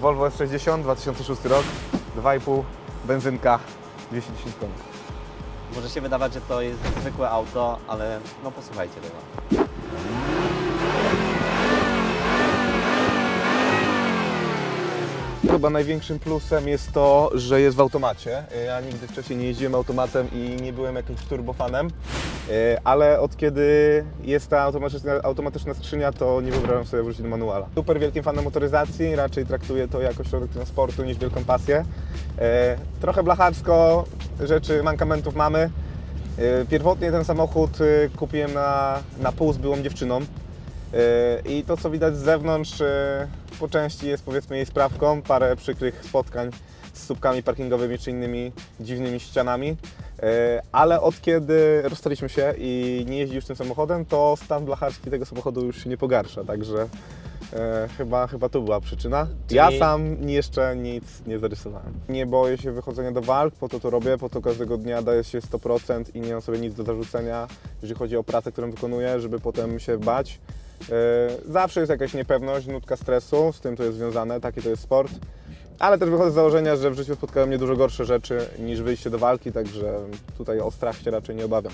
Volvo S60, 2006 rok, 2,5, benzynka, 210 koni. Może się wydawać, że to jest zwykłe auto, ale no posłuchajcie tego. Chyba największym plusem jest to, że jest w automacie. Ja nigdy wcześniej nie jeździłem automatem i nie byłem jakimś turbofanem, E, ale od kiedy jest ta automatyczna, automatyczna skrzynia, to nie wyobrażam sobie wrócić do manuala. Super wielkim fanem motoryzacji, raczej traktuję to jako środek transportu niż wielką pasję. E, Trochę blacharsko, rzeczy, mankamentów mamy. E, Pierwotnie ten samochód e, kupiłem na, na pół z byłą dziewczyną. E, I to, co widać z zewnątrz, e, po części jest powiedzmy jej sprawką, parę przykrych spotkań z słupkami parkingowymi czy innymi dziwnymi ścianami. E, Ale od kiedy rozstaliśmy się i nie jeździ już tym samochodem, to stan blacharski tego samochodu już się nie pogarsza, także e, chyba, chyba to była przyczyna. Ja Czyli- sam jeszcze nic nie zarysowałem. Nie boję się wychodzenia do walk, po to to robię, po to każdego dnia daję się 100% i nie mam sobie nic do zarzucenia, jeżeli chodzi o pracę, którą wykonuję, żeby potem się bać. E, Zawsze jest jakaś niepewność, nutka stresu, z tym to jest związane, taki to jest sport. Ale też wychodzę z założenia, że w życiu spotkały mnie dużo gorsze rzeczy niż wyjście do walki, także tutaj o strach się raczej nie obawiam.